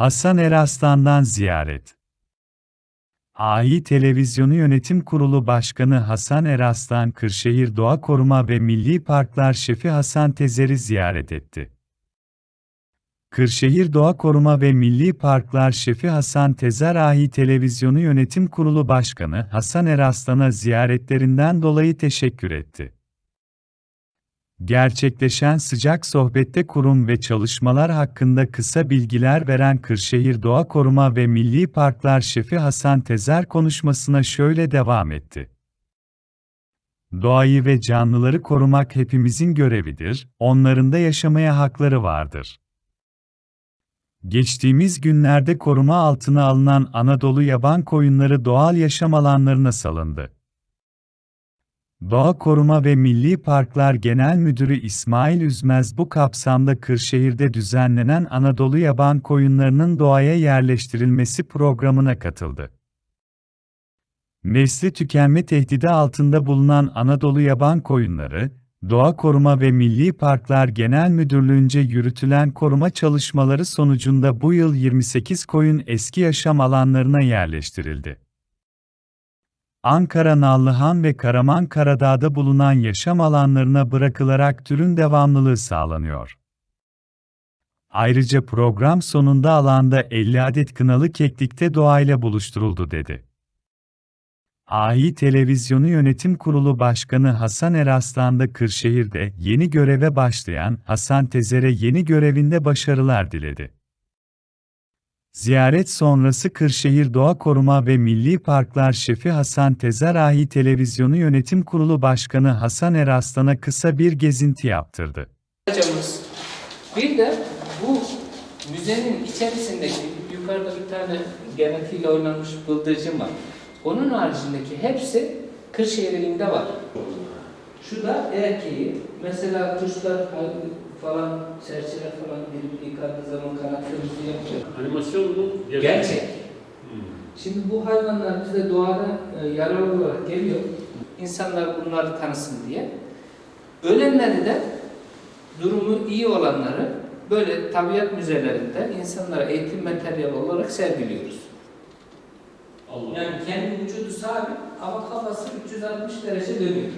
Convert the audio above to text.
Hasan Eraslan'dan ziyaret. AI Televizyonu Yönetim Kurulu Başkanı Hasan Eraslan, Kırşehir Doğa Koruma ve Milli Parklar Şefi Hasan Tezer'i ziyaret etti. Kırşehir Doğa Koruma ve Milli Parklar Şefi Hasan Tezer AI Televizyonu Yönetim Kurulu Başkanı Hasan Eraslan'a ziyaretlerinden dolayı teşekkür etti. Gerçekleşen sıcak sohbette kurum ve çalışmalar hakkında kısa bilgiler veren Kırşehir Doğa Koruma ve Milli Parklar Şefi Hasan Tezer konuşmasına şöyle devam etti. Doğayı ve canlıları korumak hepimizin görevidir, onların da yaşamaya hakları vardır. Geçtiğimiz günlerde koruma altına alınan Anadolu yaban koyunları doğal yaşam alanlarına salındı. Doğa Koruma ve Milli Parklar Genel Müdürü İsmail Üzmez bu kapsamda Kırşehir'de düzenlenen Anadolu yaban koyunlarının doğaya yerleştirilmesi programına katıldı. Nesli tükenme tehdidi altında bulunan Anadolu yaban koyunları, Doğa Koruma ve Milli Parklar Genel Müdürlüğü'nce yürütülen koruma çalışmaları sonucunda bu yıl 28 koyun eski yaşam alanlarına yerleştirildi. Ankara Nallıhan ve Karaman Karadağ'da bulunan yaşam alanlarına bırakılarak türün devamlılığı sağlanıyor. Ayrıca program sonunda alanda 50 adet kınalı keklikte doğayla buluşturuldu dedi. AI Televizyonu Yönetim Kurulu Başkanı Hasan Eraslan da Kırşehir'de yeni göreve başlayan Hasan Tezer'e yeni görevinde başarılar diledi. Ziyaret sonrası Kırşehir Doğa Koruma ve Milli Parklar Şefi Hasan Tezer AI Televizyonu Yönetim Kurulu Başkanı Hasan Eraslan'a kısa bir gezinti yaptırdı. Hocamız. Bir de bu müzenin içerisindeki yukarıda bir tane genetiğiyle oynanmış bıldırcın var. Onun haricindeki hepsi Kırşehir var. Şu da erkeği. Mesela kuşlar falan, serçeler falan bir yıkadığı zaman kanatlarımızı yapacak. Animasyon mu? Gerçek. Hmm. Şimdi bu hayvanlar bize doğada e, yaralı olarak geliyor. İnsanlar bunları tanısın diye. Ölenleri de durumu iyi olanları böyle tabiat müzelerinde insanlara eğitim materyali olarak sergiliyoruz. Allah. Yani kendi vücudu sabit ama kafası 360 derece dönüyor.